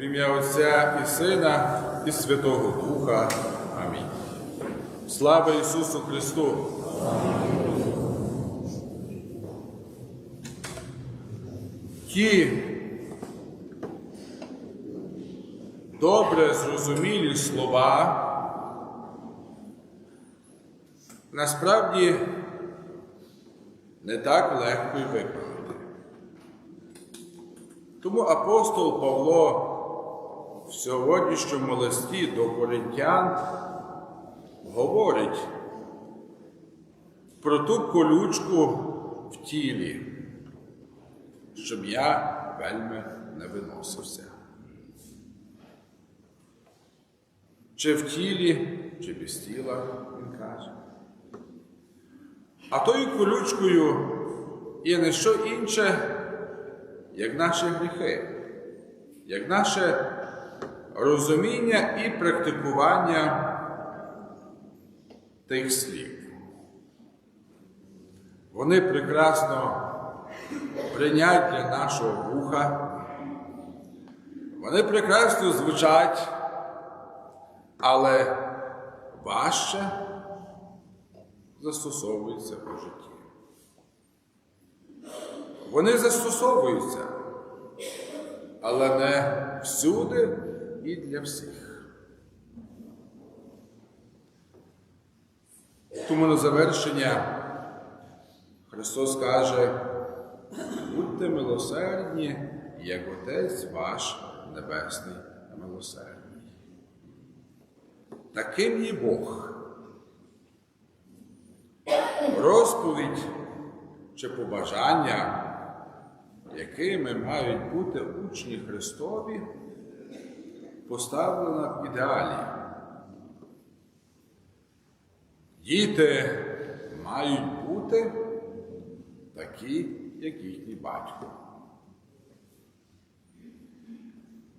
В ім'я Отця і Сина, і Святого Духа. Амінь. Слава Ісусу Христу! Ті добре зрозумілі слова насправді не так легко й виправити. Тому апостол Павло в сьогоднішньому листі до коринтян говорить про ту колючку в тілі, щоб я вельми не виносився. Чи в тілі, чи без тіла, він каже. А тою колючкою є не що інше, як наші гріхи, як наше розуміння і практикування тих слів. Вони прекрасно прийнять для нашого вуха, вони прекрасно звучать, але важче застосовуються у житті. Вони застосовуються, але не всюди і для всіх. Тому на завершення Христос каже, будьте милосердні, як Отець ваш Небесний милосердний. Таким є Бог. Розповідь чи побажання, якими мають бути учні Христові, поставлена в ідеалі. Діти мають бути такі, як їхній батько.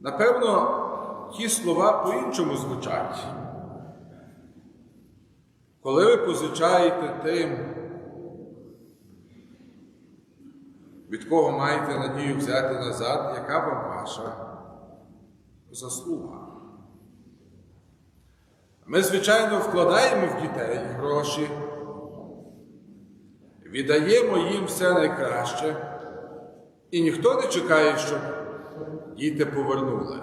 Напевно, ті слова по-іншому звучать. Коли ви позичаєте тим, від кого маєте надію взяти назад, яка вам ваша заслуга? Ми, звичайно, вкладаємо в дітей гроші, віддаємо їм все найкраще, і ніхто не чекає, щоб діти повернули.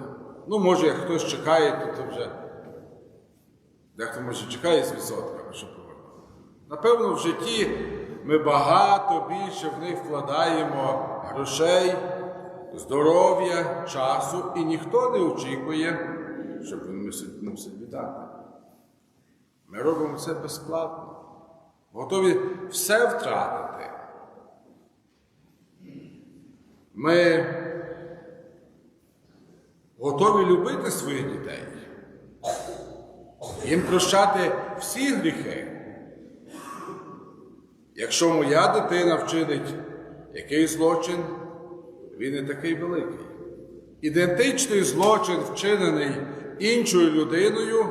Ну, може, як хтось чекає, то, то вже дехто може чекає з відсотками, щоб повернули. Напевно, в житті ми багато більше в них вкладаємо грошей, здоров'я, часу, і ніхто не очікує, щоб він мусить віддати. Ми робимо це безплатно, готові все втратити. Ми готові любити своїх дітей, їм прощати всі гріхи. Якщо моя дитина вчинить якийсь злочин, він не такий великий. Ідентичний злочин, вчинений іншою людиною,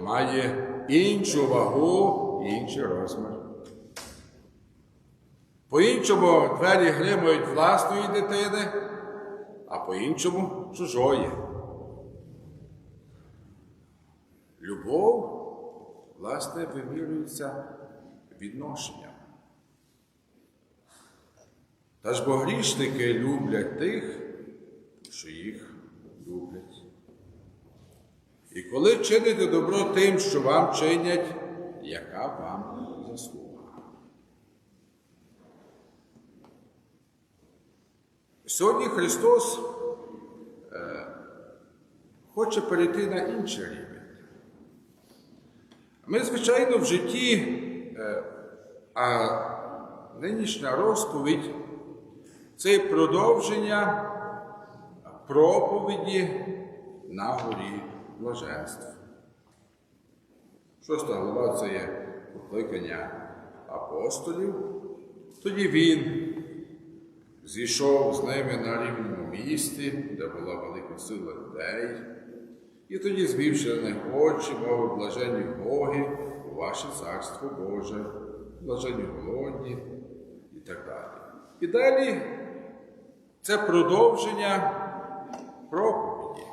має іншу вагу, інший розмір. По-іншому двері гримають власної дитини, а по-іншому чужої. Любов, власне, вимірюється відношенням. Та ж бо грішники люблять тих, що їх люблять. І коли чините добро тим, що вам чинять, яка вам заслуга? Сьогодні Христос е, хоче перейти на інший рівень. Ми, звичайно, в житті, е, а нинішня розповідь це продовження проповіді на горі блаженств. Шоста глава це є покликання апостолів. Тоді він зійшов з ними на рівному місті, де була велика сила людей, і тоді, звівши на них очі, мовив блаженні Боги, ваше царство Боже, блаженні голодні і так далі. І далі це продовження проповіді.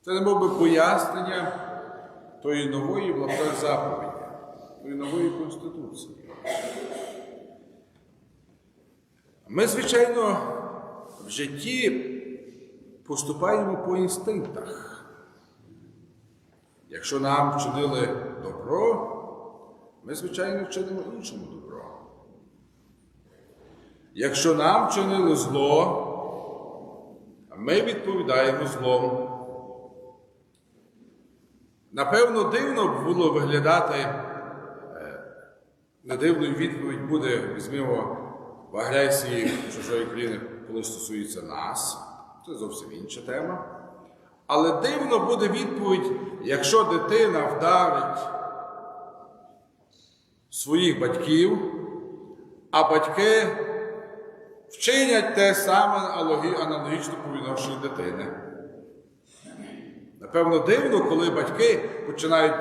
Це не би пояснення тої нової в заповіді, тої нової Конституції. Ми, звичайно, в житті поступаємо по інстинктах. Якщо нам вчинили добро, ми, звичайно, вчинимо іншому добро. Якщо нам вчинили зло, ми відповідаємо злом. Напевно, дивно було виглядати, е, не дивною відповідь буде, візьмемо в агресії чужої країни, коли стосується нас. Це зовсім інша тема. Але дивно буде відповідь, якщо дитина вдарить своїх батьків, а батьки вчинять те саме аналогічно по відношенню дитини. Напевно, дивно, коли батьки починають,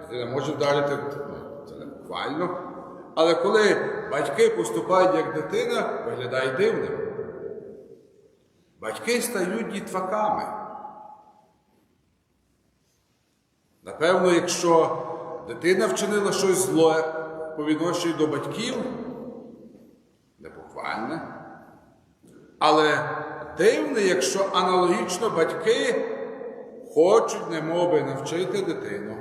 дитина може вдарити, ну, це не буквально, але коли батьки поступають як дитина, виглядає дивним. Батьки стають дітваками. Напевно, якщо дитина вчинила щось зле по відношенню до батьків, непохвальне, але дивне, якщо аналогічно батьки хочуть немови навчити дитину.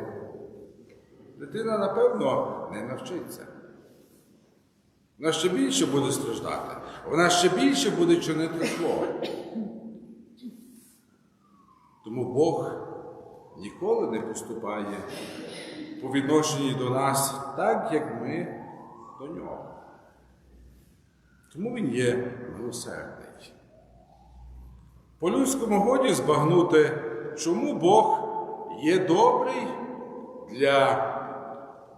Дитина, напевно, не навчиться. Вона ще більше буде страждати, вона ще більше буде чинити зло. Тому Бог ніколи не поступає по відношенні до нас так, як ми до нього. Тому Він є милосердний. По людському годі збагнути, чому Бог є добрий для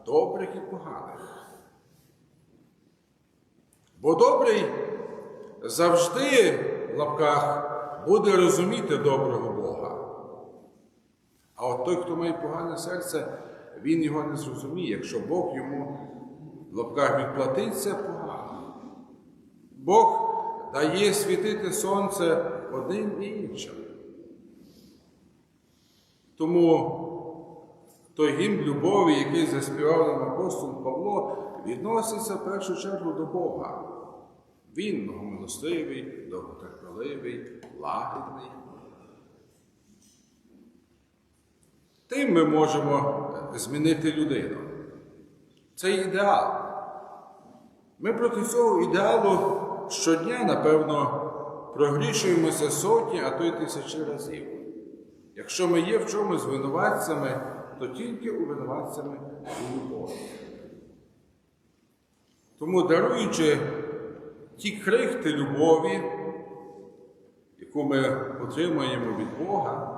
добрих і поганих. Бо добрий завжди в лапках буде розуміти доброго Бога. А от той, хто має погане серце, він його не зрозуміє, якщо Бог йому в лапках відплатиться погано. Бог дає світити сонце одним і іншим. Тому той гімн любові, який заспівав нам апостол Павло, відноситься в першу чергу до Бога. Він многомилостивий, довготерпеливий, лагідний. Тим ми можемо змінити людину. Це ідеал. Ми проти цього ідеалу щодня, напевно, прогрішуємося сотні, а то й тисячі разів. Якщо ми є в чомусь винуватцями, то тільки у винуватцями у любові. Тому, даруючи ті крихти любові, яку ми отримуємо від Бога,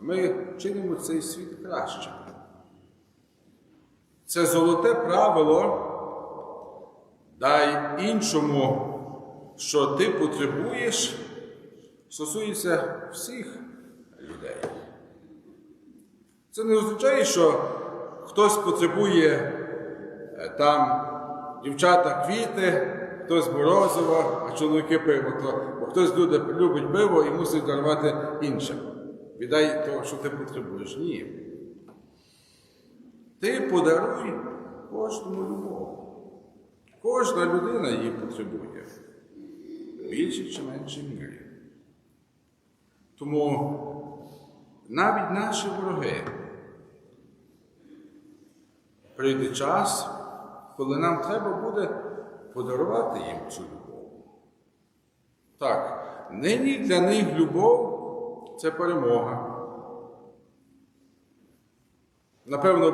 ми чинимо цей світ краще. Це золоте правило дай іншому, що ти потребуєш, стосується всіх людей. Це не означає, що хтось потребує е, там дівчата квіти, хтось морозиво, а чоловіки пиво. То, бо хтось любить пиво і мусить дарувати іншим. Віддай того, що ти потребуєш. Ні. Ти подаруй кожному любов. Кожна людина її потребує в більшій чи меншій мірі. Тому навіть наші вороги прийде час, коли нам треба буде подарувати їм цю любов. Так, нині для них любов це перемога. Напевно,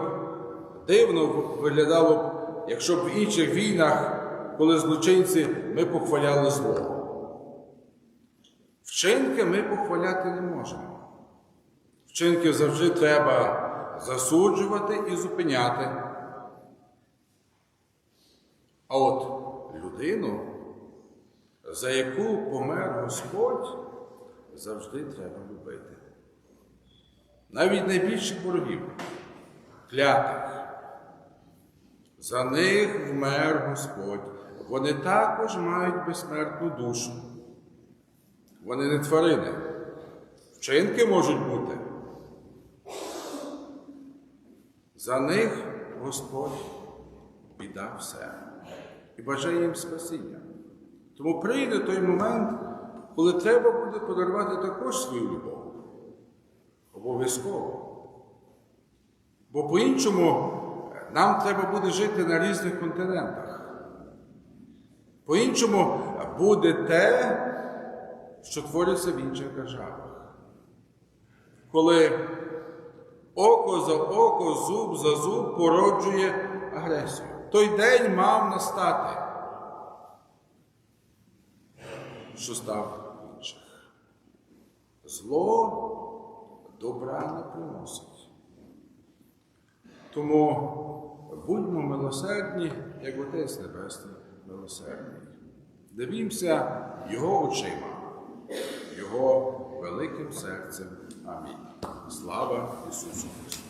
дивно виглядало б, якщо б в інших війнах, коли злочинці, ми похваляли зло. Вчинки ми похваляти не можемо. Вчинки завжди треба засуджувати і зупиняти. А от людину, за яку помер Господь, завжди треба любити. Навіть найбільших ворогів, клятих. За них вмер Господь. Вони також мають безсмертну душу. Вони не тварини. Вчинки можуть бути. За них Господь віддав все і бажає їм спасіння. Тому прийде той момент, коли треба буде подарувати також свою любов. Обов'язково. Бо по-іншому нам треба буде жити на різних континентах. По-іншому буде те, що твориться в інших державах. Коли око за око, зуб за зуб породжує агресію. Той день мав настати, що став в інших. Зло добра не приносить. Тому будьмо милосердні, як Отець Небесний милосердний. Дивімося Його очима, Його великим серцем. Амінь. Слава Ісусу Христу!